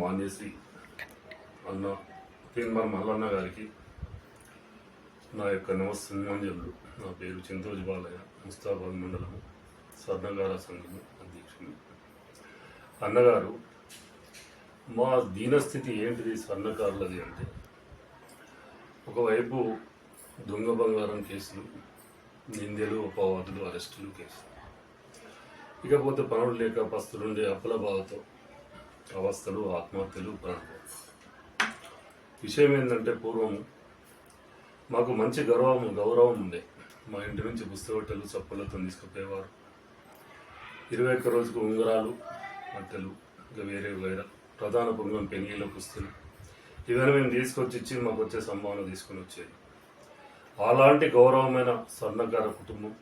మాన్యశ్రీ అన్న తీన్మర్ మల్లన్న గారికి నా యొక్క నమస్సంజలు నా పేరు చింతోజి బాలయ్య ముస్తాబాద్ మండలము స్వర్ణగార సంఘం అధ్యక్షుడు. అన్నగారు మా దీనస్థితి ఏంటిది స్వర్ణకారులది అంటే ఒకవైపు దొంగ బంగారం కేసులు నిందెలు అపవాదులు అరెస్టులు కేసులు. ఇకపోతే పనులు లేక పస్తులుండే అప్పుల బాధతో అవస్థలు ఆత్మహత్యలు ప్రాణాలు. విషయం ఏంటంటే పూర్వం మాకు మంచి గౌరవం గౌరవం ఉండే. మా ఇంటి నుంచి పుస్తకట్టెలు చప్పులతో తీసుకుపోయేవారు ఇరవై ఒక్క రోజుకు ఉంగరాలు మట్టెలు ఇంకా వేరే వేరే ప్రధాన పొంగం పెళ్ళిళ్ళ పుస్తలు. ఇవన్నీ మేము తీసుకొచ్చి ఇచ్చి మాకు వచ్చే సంభావన తీసుకొని వచ్చేది. అలాంటి గౌరవమైన స్వర్ణకార కుటుంబం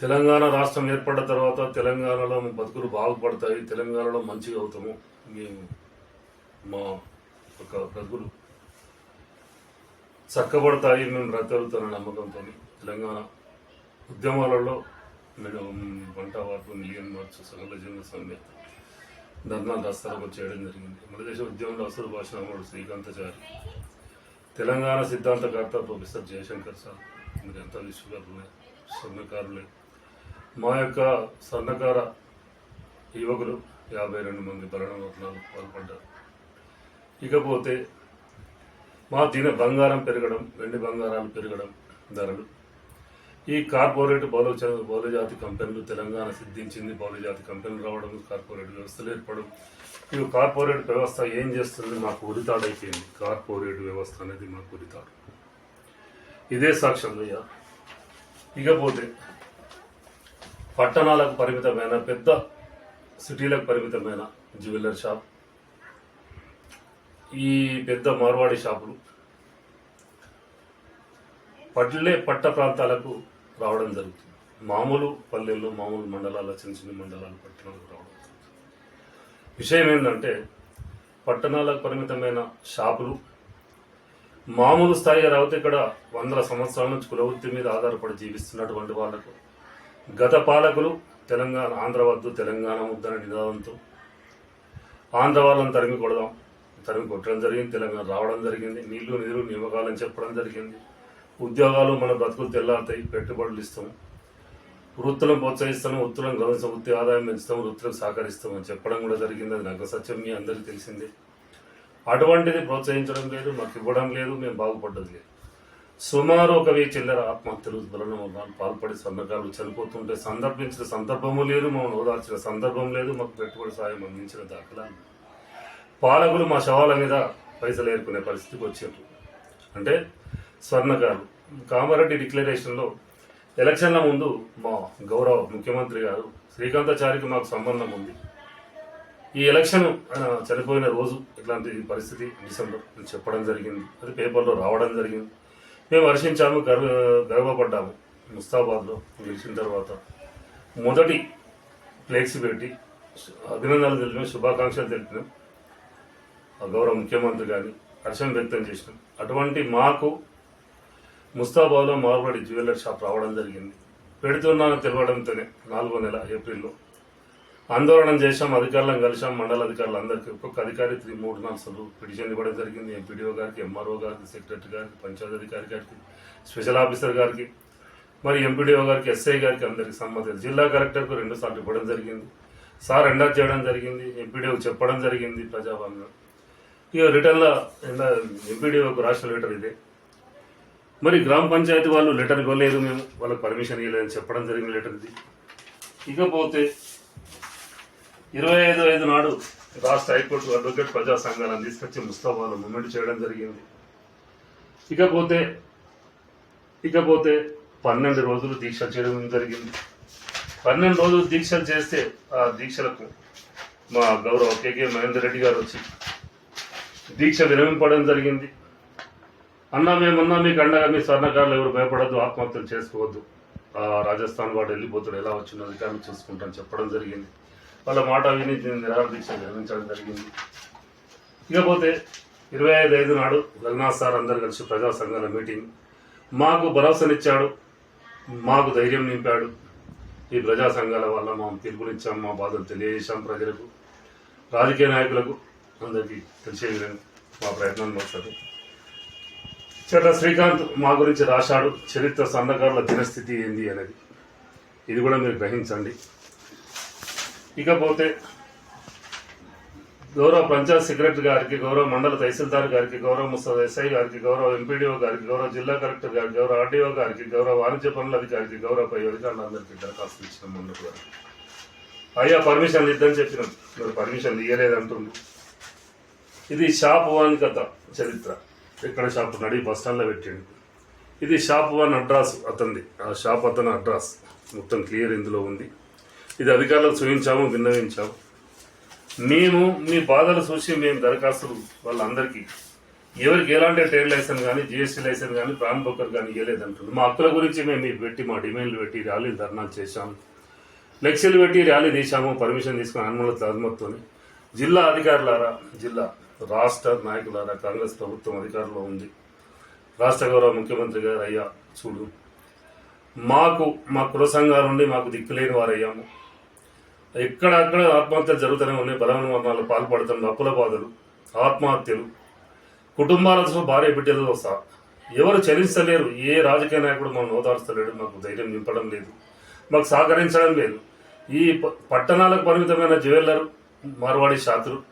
తెలంగాణ రాష్ట్రం ఏర్పడిన తర్వాత తెలంగాణలో బతుకులు బాగుపడతాయి తెలంగాణలో మంచిగా అవుతాము. మేము మా ఒక బ్రతుకులు చక్కబడతాయి మేము బ్రతవుతున్న నమ్మకంతో తెలంగాణ ఉద్యమాలలో నేను వంట వార్పు మిలియన్ మార్చు సకల జీవన సమ్మె ధర్నా దస్తాలకు చేయడం జరిగింది. మన దేశ ఉద్యమంలో అసలు భాష శ్రీకాంతచారి. తెలంగాణ సిద్ధాంతకర్త ప్రొఫెసర్ జయశంకర్ సార్. మీరు ఎంత విశ్వకర్లే సమ్మెకారులే. మా యొక్క సన్నకార యువకులు యాభై రెండు మంది భరణరత్నాలు పాల్పడ్డారు. ఇకపోతే మా దిన బంగారం పెరగడం వెండి బంగారాలు పెరగడం ధరలు. ఈ కార్పొరేట్ బహుళ బహుళజాతి కంపెనీలు తెలంగాణ సిద్ధించింది. బహుళజాతి కంపెనీలు రావడం కార్పొరేట్ వ్యవస్థలు ఏర్పడడం. ఈ కార్పొరేట్ వ్యవస్థ ఏం చేస్తుంది మాకు ఉరితాడైపోయింది. కార్పొరేట్ వ్యవస్థ అనేది మాకు ఉరితాడు. ఇదే సాక్ష్యం అయ్యా. ఇకపోతే పట్టణాలకు పరిమితమైన పెద్ద సిటీలకు పరిమితమైన జ్యువెలర్ షాప్. ఈ పెద్ద మార్వాడి షాపులు పల్లె పట్ట ప్రాంతాలకు రావడం జరుగుతుంది. మామూలు పల్లెల్లో మామూలు మండలాల్లో చిన్న చిన్న మండలాలు పట్టణాలకు రావడం విషయం ఏంటంటే పట్టణాలకు పరిమితమైన షాపులు మామూలు స్థాయి రాకపోతే ఇక్కడ వందల సంవత్సరాల నుంచి కులవృత్తి మీద ఆధారపడి జీవిస్తున్నటువంటి వాళ్ళకు గత పాలకులు తెలంగాణ ఆంధ్ర వద్దు తెలంగాణ ముద్దన నినాదంతో ఆంధ్ర వాళ్ళని తరిమి కొడదాం తరిమి కొట్టడం జరిగింది తెలంగాణ రావడం జరిగింది నీళ్ళు నీరు నియమకాలని చెప్పడం జరిగింది. ఉద్యోగాలు మన బ్రతుకులు తెల్లారుతాయి పెట్టుబడులు ఇస్తాం. వృత్తులను ప్రోత్సహిస్తాం వృత్తులను గమనిస్తాం వృత్తి ఆదాయం పెంచుతాం వృత్తులకు సహకరిస్తాం అని చెప్పడం కూడా జరిగింది. అది నాకు సత్యం మీ అందరికీ తెలిసిందే. అటువంటిది ప్రోత్సహించడం లేదు మాకు ఇవ్వడం లేదు మేము బాగుపడ్డది లేదు. సుమారు ఒక వెయ్యి చిల్లర ఆత్మహత్యలు బలనం పాల్పడి స్వర్ణకారులు చనిపోతుంటే సందర్భించిన సందర్భము లేదు మమ్మల్ని ఓదార్చిన సందర్భం లేదు మాకు పెట్టుబడి సాయం అందించిన దాఖలా పాలకులు మా శవాల మీద పైసలు ఏర్కొనే పరిస్థితికి వచ్చారు. అంటే స్వర్ణకారు కామారెడ్డి డిక్లరేషన్లో ఎలక్షన్ల ముందు మా గౌరవ ముఖ్యమంత్రి గారు శ్రీకాంతాచారికి మాకు సంబంధం ఉంది. ఈ ఎలక్షన్ ఆయన చనిపోయిన రోజు ఇట్లాంటి పరిస్థితి డిసెంబర్ చెప్పడం జరిగింది. అది పేపర్లో రావడం జరిగింది. మేము హర్షించాము గర్వ గర్వపడ్డాము. ముస్తాబాద్లో గెలిచిన తర్వాత మొదటి ఫ్లెక్స్ పెట్టి అభినందనలు తెలిపిన శుభాకాంక్షలు తెలిపినాం. గౌరవ ముఖ్యమంత్రి గారిని హర్షం వ్యక్తం చేసినాం. అటువంటి మాకు ముస్తాబాద్లో మార్వాడి జ్యువెలర్ షాప్ రావడం జరిగింది. పెడుతున్నాను తెలవడంతోనే నాలుగో నెల ఏప్రిల్లో ఆందోళన చేశాం అధికారులను కలిసాం మండల అధికారులు అందరికీ ఒక్కొక్క అధికారి త్రీ మూడు నాలుగు సార్లు పిటిషన్ ఇవ్వడం జరిగింది. ఎంపీడీఓ గారికి ఎంఆర్ఓ గారికి సెక్రటరీ గారికి పంచాయతీ అధికారి గారికి స్పెషల్ ఆఫీసర్ గారికి మరి ఎంపీడీఓ గారికి ఎస్ఐ గారికి అందరికి సంబంధించి జిల్లా కలెక్టర్కు రెండు సార్లు ఇవ్వడం జరిగింది. సార్ ఎండార్ చేయడం జరిగింది ఎంపీడీఓ చెప్పడం జరిగింది ప్రజాభవన్లో ఇక రిటర్న్లో ఎంపీడీఓకు రాష్ట్ర లెటర్ ఇదే. మరి గ్రామ పంచాయతీ వాళ్ళు లెటర్ ఇవ్వలేదు మేము వాళ్ళకి పర్మిషన్ ఇవ్వలేదని చెప్పడం జరిగిన లెటర్ ఇది. ఇకపోతే ఇరవై ఐదు ఐదు నాడు రాష్ట్ర హైకోర్టు అడ్వకేట్ ప్రజా సంఘాలను తీసుకొచ్చి ముస్తాబాలో మూమెంట్ చేయడం జరిగింది. ఇకపోతే ఇకపోతే పన్నెండు రోజులు దీక్ష చేయడం జరిగింది. పన్నెండు రోజులు దీక్షలు చేస్తే ఆ దీక్షలకు మా గౌరవ కేకే మహేందర్ రెడ్డి గారు వచ్చి దీక్ష విరమింపడం జరిగింది. అన్నా మేమన్నా మీకు అండగా మీ స్వర్ణకారులు ఎవరు భయపడద్దు ఆత్మహత్యలు చేసుకోవద్దు. ఆ రాజస్థాన్ వాడు వెళ్ళిపోతాడు ఎలా వచ్చిందో అధికారులు చూసుకుంటాను చెప్పడం జరిగింది. వాళ్ళ మాట విని నిరాహార నిర్మించడం జరిగింది. ఇకపోతే ఇరవై ఐదు ఐదు నాడు రఘునాథ్ సార్ అందరు కలిసి ప్రజా సంఘాల మీటింగ్. మాకు భరోసానిచ్చాడు మాకు ధైర్యం నింపాడు. ఈ ప్రజా సంఘాల వల్ల మా పిలుపునిచ్చాం మా బాధలు తెలియజేశాం ప్రజలకు. రాజకీయ నాయకులకు అందరికీ తెలిసే విధంగా మా ప్రయత్నం వస్తుంది చెట్ల శ్రీకాంత్ మా గురించి రాశాడు చరిత్ర సన్నకారుల దినస్థితి ఏంది అనేది. ఇది కూడా మీరు గ్రహించండి. ఇకపోతే గౌరవ పంచాయత్ సెక్రటరీ గారికి గౌరవ మండల తహసీల్దార్ గారికి గౌరవ ముస్తాద్ ఎస్ఐ గారికి గౌరవ ఎంపీడీఓ గారికి గౌరవ జిల్లా కలెక్టర్ గారికి గౌరవ ఆర్డీఓ గారికి గౌరవ వాణిజ్య పనుల అధికారికి గౌరవ పై అధికారులందరికీ దరఖాస్తు ఇచ్చిన ముందు గారు అయ్యా పర్మిషన్ ఇద్దని చెప్పినాం. మీరు పర్మిషన్ ఇయ్యలేదంటుండు. ఇది షాప్ వన్ కథ చరిత్ర. ఇక్కడ షాప్ నడి బస్ స్టాండ్లో పెట్టిండు. ఇది షాప్ వన్ అడ్రస్ అతనిది ఆ షాప్ అతని అడ్రస్. మొత్తం క్లియర్ ఇందులో ఉంది. ఇది అధికారులకు చూపించాము విన్నవించాము. మేము మీ బాధలు చూసి మేము దరఖాస్తులు వాళ్ళందరికీ ఎవరికి ఎలాంటి ట్రేడ్ లైసెన్స్ కానీ జిఎస్టీ లైసెన్స్ కానీ ప్రాణ్ బొక్కర్ కానీ ఇవ్వలేదంటున్నారు మా హక్కుల గురించి మేము మీకు పెట్టి మా డిమాండ్లు పెట్టి ర్యాలీలు ధర్నాలు చేశాము. లెక్చర్లు పెట్టి ర్యాలీ తీశాము పర్మిషన్ తీసుకుని అనుమతి అనుమతితో జిల్లా అధికారులారా జిల్లా రాష్ట్ర నాయకులారా కాంగ్రెస్ ప్రభుత్వం అధికారంలో ఉంది. రాష్ట్ర గౌరవ ముఖ్యమంత్రి గారు అయ్యా చూడు. మాకు మా కుల సంఘాల నుండి మాకు దిక్కులేని వారయ్యాము. ఎక్కడక్కడ ఆత్మహత్యలు జరుగుతూనే ఉన్నాయి. బలమైన మరణాలు పాల్పడుతున్న అప్పుల బాధలు ఆత్మహత్యలు కుటుంబాలతో భార్య బిడ్డలతో సహా ఎవరు చలించలేరు. ఏ రాజకీయ నాయకుడు మనం ఓదార్చలేడు. మాకు ధైర్యం నింపడం లేదు. మాకు సహకరించడం లేదు. ఈ ప- పట్టణాలకు పరిమితమైన జ్యువెల్లర్ మార్వాడి షాతులు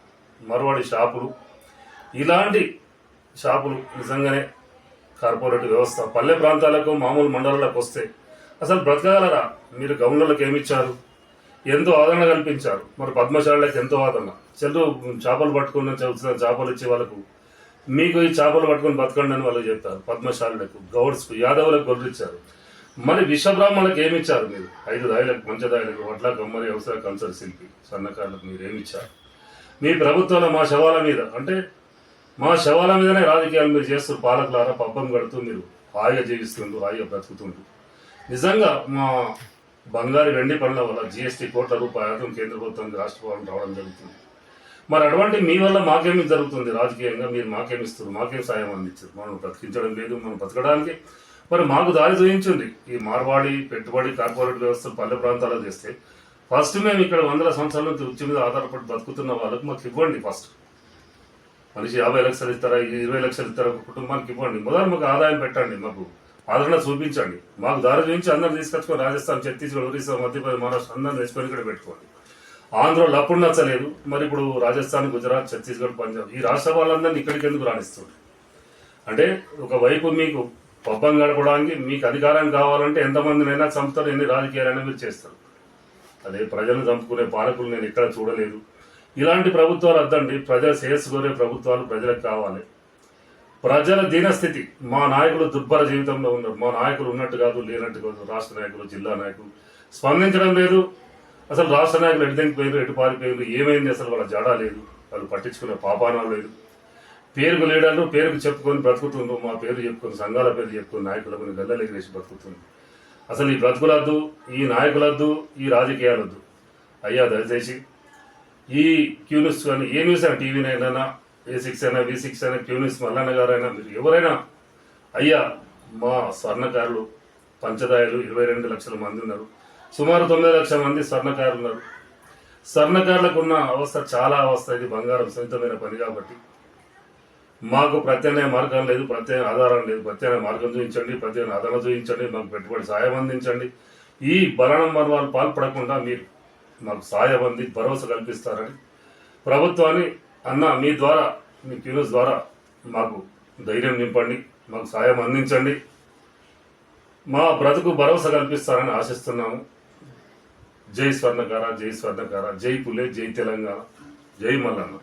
మార్వాడి షాపులు. ఇలాంటి షాపులు నిజంగానే కార్పొరేట్ వ్యవస్థ. పల్లె ప్రాంతాలకు మామూలు మండలాలకు వస్తే అసలు బ్రతకగలరా మీరు గవర్నర్లకు ఏమిచ్చారు ఎంతో ఆదరణ కల్పించారు. మరి పద్మశాలకు ఎంతో ఆదరణ. చెల్లు చేపలు పట్టుకున్న చదువుతున్న చేపలు ఇచ్చే వాళ్ళకు మీకు ఈ చేపలు పట్టుకొని బతకండి అని వాళ్ళు చెప్తారు. పద్మశాలకు గౌడ్స్కు యాదవులకు గొర్రెలిచ్చారు మరి విషబ్రాహ్మణులకు ఏమి ఇచ్చారు మీరు? ఐదు దాయలకు పంచదాయలకు వడ్ల కమ్మరి అవసర కల్చర్ శిల్పి సన్నకారులకు మీరు ఏమి ఇచ్చారు? మీ ప్రభుత్వంలో మా శవాల మీద అంటే మా శవాల మీదనే రాజకీయాలు మీరు చేస్తారు పాలకులారా పబ్బం కడుతూ మీరు హాయిగా జీవిస్తుండ్రు హాయిగా బ్రతుకుతుండ్రు నిజంగా మా బంగారు వెండి పనుల వల్ల జిఎస్టీ కోట్ల రూపాయలతో కేంద్ర ప్రభుత్వానికి రాష్ట్ర ప్రభుత్వం రావడం జరుగుతుంది. మరి అటువంటి మీ వల్ల మాకేమి జరుగుతుంది? రాజకీయంగా మీరు మాకేమి ఇస్తారు మాకేం సాయం అందించారు? మనం బ్రతికించడం లేదు మనం బతకడానికి. మరి మాకు దారి చూపించండి. ఈ మార్వాడి పెట్టుబడి కార్పొరేట్ వ్యవస్థలు పల్లె ప్రాంతాల్లో చేస్తే ఫస్ట్ మేము ఇక్కడ వందల సంవత్సరాల నుంచి వృత్తి మీద ఆధారపడి బతుకుతున్న వాళ్ళకి మాకు ఇవ్వండి ఫస్ట్. మనిషి యాభై లక్షలు ఇస్తారా? ఇరవై లక్షలు ఇస్తారా? కుటుంబానికి ఇవ్వండి. మొదలు మాకు ఆదాయం పెట్టండి మాకు. ఆదరణ చూపించండి. మాకు దారి చూపించి అందరు తీసుకొచ్చుకొని రాజస్థాన్ ఛత్తీస్గఢ్ ఒరిస్సా మధ్యప్రదేశ్ మహారాష్ట్ర అందరిని తెచ్చుకొని ఇక్కడ పెట్టుకోండి. ఆంధ్రలో అప్పుడు నచ్చలేదు. మరి ఇప్పుడు రాజస్థాన్ గుజరాత్ ఛత్తీస్గఢ్ పంజాబ్ ఈ రాష్ట్ర వాళ్ళందరినీ ఇక్కడికి ఎందుకు రాణిస్తుంది అంటే ఒకవైపు మీకు పబ్బం గడపడానికి మీకు అధికారం కావాలంటే ఎంతమందినైనా చంపుతారు ఎన్ని రాజకీయాలైనా మీరు చేస్తారు. అదే ప్రజలను చంపుకునే పాలకులు నేను ఎక్కడ చూడలేదు. ఇలాంటి ప్రభుత్వాలు వద్దండి. ప్రజలు శ్రేయస్సు కోరే ప్రభుత్వాలు ప్రజలకు కావాలి. ప్రజల దీనస్థితి. మా నాయకులు దుర్భర జీవితంలో ఉన్నారు. మా నాయకులు ఉన్నట్టు కాదు లేనట్టు కాదు. రాష్ట్ర నాయకులు జిల్లా నాయకులు స్పందించడం లేదు. అసలు రాష్ట్ర నాయకులు ఎటుదెంకి పోయారు ఎటు పారిపోయారు ఏమైంది? అసలు వాళ్ళ జడా లేదు. వాళ్ళు పట్టించుకునే పాపానం లేదు. పేరుకు లీడర్లు పేరుకు చెప్పుకొని బ్రతుకుతుండ్రు. మా పేరు చెప్పుకొని సంఘాల పేరు చెప్పుకొని నాయకులకు గల్లలు ఎగిరేసి బ్రతుకుతుంది అసలు ఈ బ్రతుకులద్దు ఈ నాయకులద్దు ఈ రాజకీయాలొద్దు. అయ్యా దయచేసి ఈ క్యూ న్యూస్ కానీ ఏ న్యూస్ అయినా టీవీ నైనా ఏ సిక్స్ అయినా వి సిక్స్ అయినా క్యూనిస్ న్యూస్ మల్లన్న గారైనా మీరు ఎవరైనా అయ్యా మా స్వర్ణకారులు పంచదాయలు ఇరవై రెండు లక్షల మంది ఉన్నారు. సుమారు తొమ్మిది లక్షల మంది స్వర్ణకారులు ఉన్నారు. స్వర్ణకారులకు ఉన్న అవస్థ చాలా అవస్థ. ఇది బంగారం సహితమైన పని కాబట్టి. మాకు ప్రత్యామ్నాయ మార్గం లేదు ప్రత్యేక ఆధారం లేదు. ప్రత్యామ్నాయ మార్గం చూపించండి ప్రత్యేక ఆధారం చూపించండి మాకు పెట్టుబడి సాయం అందించండి. ఈ బలనం మర్వాలు పాల్పడకుండా మీరు మాకు సాయం అంది భరోసా కల్పిస్తారని ప్రభుత్వాన్ని అన్న మీ ద్వారా మీ క్యూనిస్ ద్వారా మాకు ధైర్యం నింపండి మాకు సాయం అందించండి. మా బ్రతుకు భరోసా కల్పిస్తారని ఆశిస్తున్నాము. జై స్వర్ణకార జై స్వర్ణకార జై పులే జై తెలంగాణ జై మల్లన్న.